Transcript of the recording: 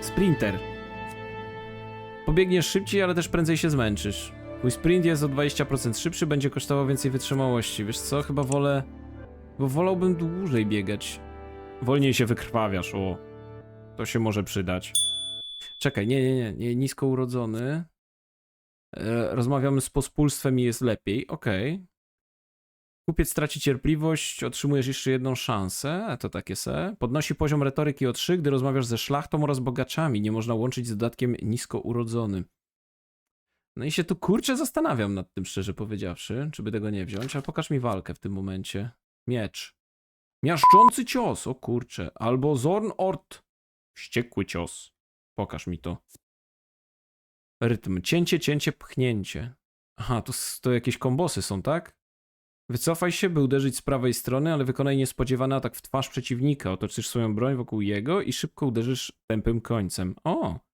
Sprinter. Pobiegniesz szybciej, ale też prędzej się zmęczysz. Twój sprint jest o 20% szybszy, będzie kosztował więcej wytrzymałości. Wiesz co, chyba wolę... Bo wolałbym dłużej biegać. Wolniej się wykrwawiasz, o. To się może przydać. Czekaj, nie, nie, nie, nie nisko urodzony. E, rozmawiamy z pospólstwem i jest lepiej, okej. Kupiec traci cierpliwość, otrzymujesz jeszcze jedną szansę, to takie se. Podnosi poziom retoryki o 3, gdy rozmawiasz ze szlachtą oraz bogaczami. Nie można łączyć z dodatkiem nisko urodzony. No i się tu kurczę zastanawiam nad tym, szczerze powiedziawszy, czy by tego nie wziąć, ale pokaż mi walkę w tym momencie. Miecz. Miażdżący cios, o kurczę. Albo Zorn Ort. Wściekły cios. Pokaż mi to. Rytm. Cięcie, cięcie, pchnięcie. Aha, to, to jakieś kombosy są, tak? Wycofaj się, by uderzyć z prawej strony, ale wykonaj niespodziewany atak w twarz przeciwnika. Otoczysz swoją broń wokół jego i szybko uderzysz tępym końcem. O!